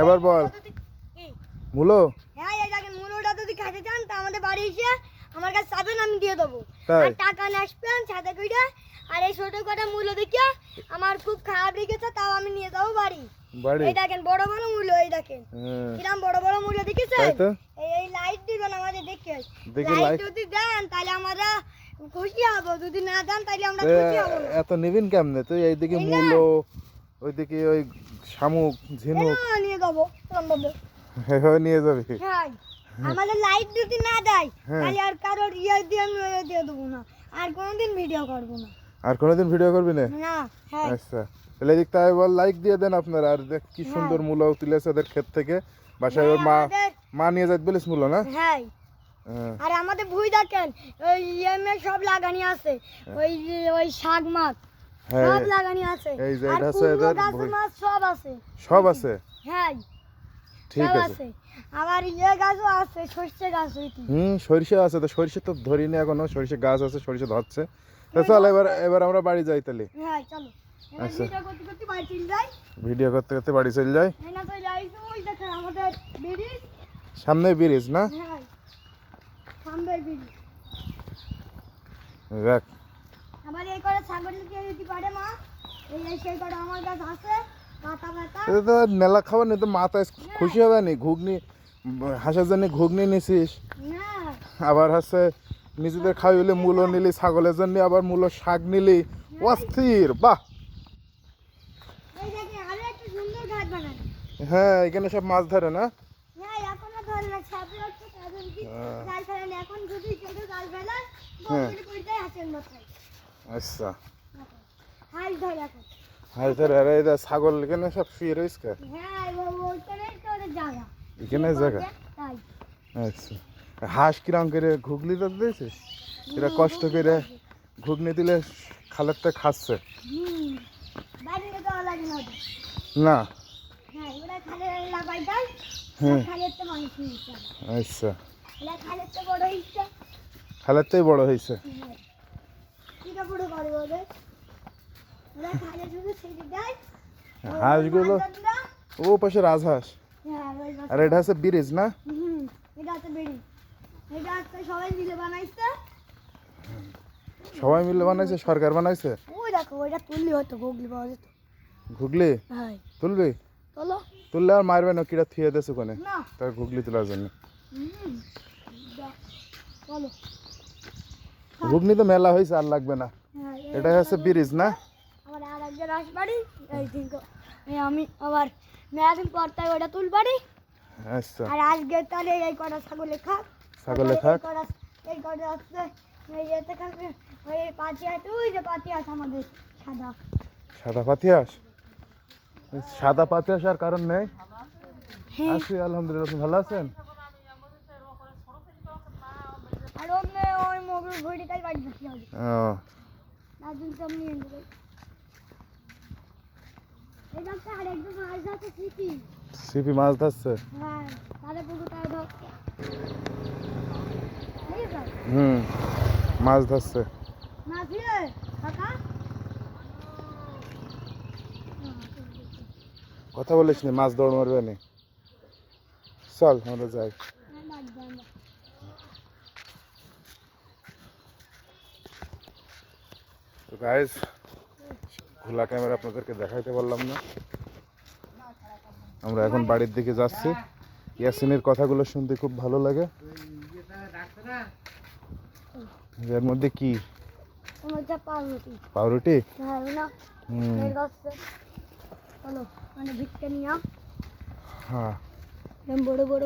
এবার বল? মূলো? হ্যাঁ এই দেখেন মুলোটা যদি খাইতে চান তা আমাদের বাড়ি এসে আমার কাছে চাবেন আমি দিয়ে দেবো। আর টাকা নিয়ে আসবেন সাথে করে আর এই ছোট কটা মূল্য দেখিয়া আমার খুব খারাপ লেগেছে তাও আমি নিয়ে যাব বাড়ি। বাড়ি? এই দেখেন বড় বড় মূল্য এই দেখেন। হ্যাঁ, কিরাম বড় বড় মূল্য দেখেছেন? এই এই লাইট দিবেন আমাদের দেখে দেখি লাইট যদি দেন তাহলে আমরা খুশি হব। যদি না দেন তাহলে আমরা খুশি হব এত নিবিন কেমনে? তুই এইদিকে। মূলো ওইদিকে ওই শামুক ঝিনুক। নিয়ে যাব সম্ভব এভাবে নিয়ে যাবি। হ্যাঁ আমাদের লাইট যদি না দেয় হ্যাঁ। তাহলে আর কারোর ইয়ে দিয়ে আমি ইয়ে দিয়ে দেবো না। আর কোনোদিন ভিডিও করব না। আর কোনোদিন ভিডিও করবি না? হ্যাঁ। আচ্ছা। তাহলে এদিক তাই বল লাইক দিয়ে দেন আপনারা আর দেখ কি সুন্দর মূলো তুলেছে ওদের ক্ষেত থেকে। বাসায় ওর মা মা নিয়ে যাইতে বলিস মূলো না? হ্যাঁ। হ্যাঁ, আর আমাদের ভুই দেখেন ওই ইএমএ সব লাগানি আছে ওই ওই শাক মাছ। হ্যাঁ সব লাগানি আছে। এই যে এটা এদের। মাছ সব আছে। সব আছে? হ্যাঁ। ঠিক আছে। আছে। আবার ইয়ে গাছও আছে সর্ষে গাছ হুম সরিষা আছে তো সরিষা তো ধরিনি এখনও। সরিষা গাছ আছে সরিষা ধরছে। তো চল এবার এবার আমরা বাড়ি যাই তাহলে। হ্যাঁ চলো। আচ্ছা। ভিডিও করতে করতে বাড়ি চলে যাই। ব্রিজ। সামনে ব্রিজ না? হ্যাঁ। আবার এই করে ছাগল কে দিতে পারে মা? এই সেই করে আমার কাছে আছে পাতা পাতা এটা তো মেলা খাবার নেই তো মাথায় খুশি হবে নি? ঘুগনি হাঁসের জন্য ঘুগনি নিছিস? আবার হচ্ছে নিজেদের খাওয়াইলে মূলো নিলি ছাগলের জন্য আবার মূলো শাক নিলি। অস্থির বাহ! হ্যাঁ এখানে সব মাছ ধরে না? হ্যাঁ আচ্ছা। হাল ধরে আরে এটা ছাগল এখানে সব শুয়ে রয়েছে? কে? হ্যাঁ এখানে জায়গা? আচ্ছা। হাঁস কিরম করে ঘুগলি তো দিয়েছিস এরা কষ্ট করে ঘুগনি দিলে খালেরটা খাচ্ছে? হুম বাইরে দেওয়া লাগে না ওদের। না? হ্যাঁ ওরা খালে লাগাই দেয় হ্যাঁ খালের তো মানুষ নিচ্ছে আচ্ছা এরা খালের তো বড় ইচ্ছা খালেরটাই বড় হয়েছে হ্যাঁ কি কাপড় করে ওদের ওরা খালে শুধু ছেড়ে দেয় হাঁসগুলো বাচ্চারা, ও পাশে রাজহাঁস। হ্যাঁ আর এটা হচ্ছে ব্রিজ না? সবাই মিলে বানাইছে। সরকার বানাইছে? ঘুগলি হ্যাঁ। তুলবি? তুললে আর মারবে না কিরা থুয়ে দেছে কোনে তার ঘুগলি তোলার জন্য। ঘুগনি তো মেলা হয়েছে আর লাগবে না। হ্যাঁ এটা হচ্ছে ব্রিজ না? এই আমি আবার মেয়াদিন পর তাই ওটা তুলবাড়ি। আচ্ছা। আর আজকে তাহলে এই কটা ছাগলে খাক ছাগলে খাক। এই কটা আসছে এই যেতে খাবে ওই যে আমাদের সাদা। সাদা পাতিয়াস সাদা পাতিয়াস আর কারণ নেই? হ্যাঁ। আছি আলহামদুলিল্লাহ আপনি ভালো আছেন? আর অন্য ওই মোগল ঘড়ি তাই বাড়ি বসে ও। নাজুল সব নিয়ে নেবে এই দেখতে আর একদম মাছ আছে স্মৃতি সিপি। মাছ ধরছে? হ্যাঁ তাদের পুরো তাই ধর ঠিক আছে হুম মাছ ধরছে। মাছ দিয়ে কাকা? কথা বলিস নি মাছ দৌড় মারবে নি। চল আমরা যাই। মাছ দেন তো গাইস খোলা ক্যামেরা আপনাদেরকে দেখাইতে পারলাম না। আমরা এখন বাড়ির দিকে যাচ্ছি। ইয়াসিনের কথাগুলো শুনতে খুব ভালো লাগে। এর মধ্যে কি? পাউরুটি। পাউরুটি? হ্যাঁ মানে হ্যাঁ। বড় বড়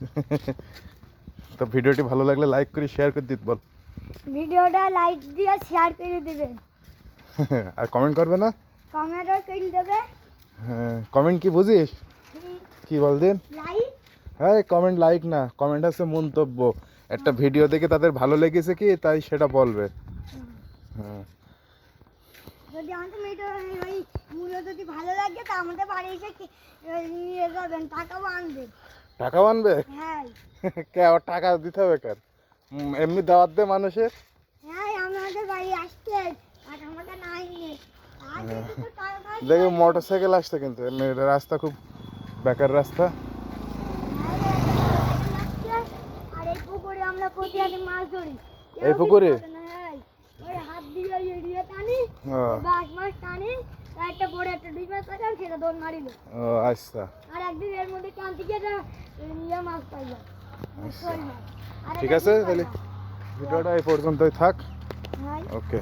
তো ভিডিওটি ভালো লাগলে লাইক করে শেয়ার করে দিত বল। ভিডিওটা লাইক দিয়ে শেয়ার করে দেবে। আর কমেন্ট করবে না? করে দেবে। হ্যাঁ কমেন্ট কি বুঝিস? কি? বল দিন? লাইক হ্যাঁ কমেন্ট লাইক না কমেন্ট আছে মন্তব্য। একটা ভিডিও দেখে তাদের ভালো লেগেছে কি তাই সেটা বলবে। হ্যাঁ। যদি আমাদের মেয়েটা ওই মূল্য যদি ভালো লাগে তা আমাদের বাড়ি এসে নিয়ে যাবেন টাকাও আনবে হ্যাঁ। কে আবার টাকা দিতে হবে কেন? উম, এমনি দাওয়াত দে মানুষের? হ্যাঁ আমাদের বাড়ি আসতে দেখি মোটর সাইকেল আসছে কিন্তু। রাস্তা খুব বেকার রাস্তা। এই পুকুরে আচ্ছা। আচ্ছা। ঠিক আছে তাহলে ভিডিওটা এই পর্যন্তই থাক। ওকে